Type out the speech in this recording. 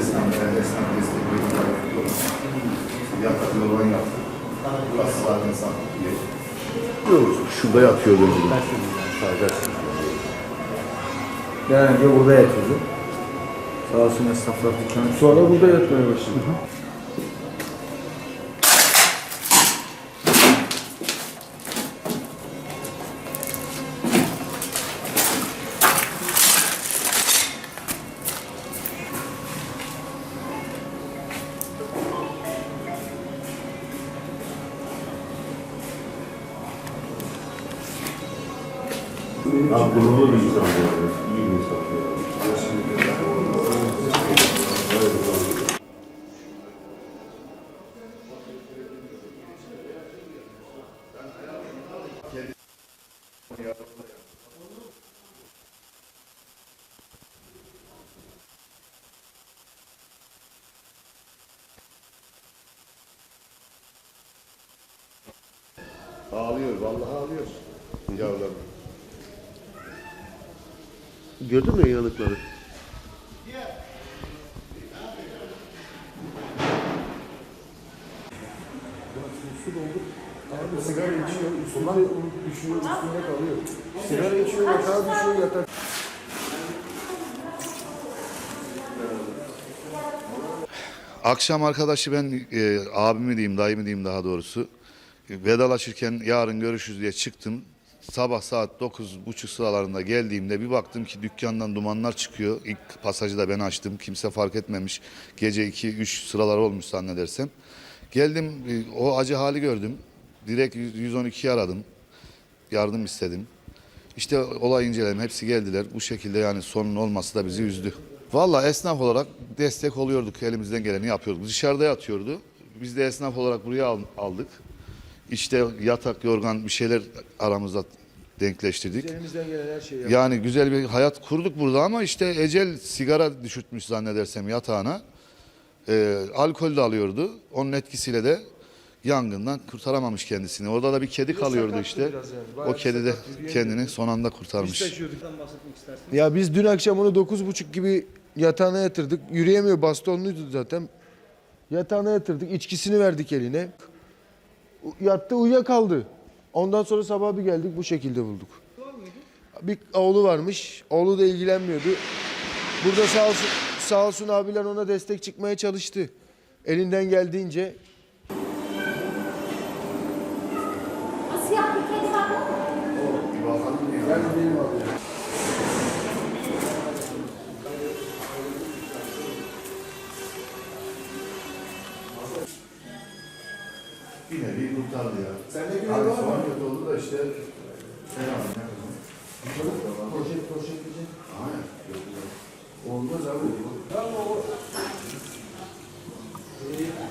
esnaflara, esnaf destekli ifade ediyoruz. Yatak yorgan yaptık. Burası zaten sattık diye. Yok, şurada yatıyordu. Yani burada yatıyordu. Sağ olsun esnaflar dükkanı. Sonra burada yatmaya başladı. Hı hı. Abi bir insan bir. Ağlıyor, vallahi ağlıyor. Yavrum. Gördün mü yanıkları? Abi sigara içiyor, üstünde düşüyor, üstünde kalıyor. Sigara içiyor, yatağa düşüyor, yatak. Akşam arkadaşı ben e, abimi diyeyim, dayımı diyeyim daha doğrusu. Vedalaşırken yarın görüşürüz diye çıktım. Sabah saat 9.30 sıralarında geldiğimde bir baktım ki dükkandan dumanlar çıkıyor. İlk pasajı da ben açtım. Kimse fark etmemiş. Gece 2-3 sıralar olmuş zannedersem. Geldim e, o acı hali gördüm. Direkt 112'yi aradım. Yardım istedim. İşte olay inceledim. Hepsi geldiler. Bu şekilde yani sonun olması da bizi üzdü. Valla esnaf olarak destek oluyorduk. Elimizden geleni yapıyorduk. Dışarıda yatıyordu. Biz de esnaf olarak buraya al- aldık. İşte yatak, yorgan bir şeyler aramızda denkleştirdik. Elimizden gelen her şeyi yapıyoruz. Yani güzel bir hayat kurduk burada ama işte ecel sigara düşürtmüş zannedersem yatağına. Ee, alkol de alıyordu. Onun etkisiyle de yangından kurtaramamış kendisini. Orada da bir kedi kalıyordu işte. yani, O kedi de kendini son anda kurtarmış. Ya biz dün akşam onu 9.30 gibi yatağına yatırdık. Yürüyemiyor bastonluydu zaten. Yatağına yatırdık. içkisini verdik eline. Yattı uyuyakaldı. Ondan sonra sabah bir geldik bu şekilde bulduk. Bir oğlu varmış. Oğlu da ilgilenmiyordu. Burada sağ olsun, sağ olsun abiler ona destek çıkmaya çalıştı. Elinden geldiğince Siyah bir kedi var mı? Yine bir nevi kurtardı ya. Sen de göre var mı? Kötü oldu da işte şey fena ne kadar. Proje, proje diyecek. Aynen. Olmaz abi. Tamam o. Ee,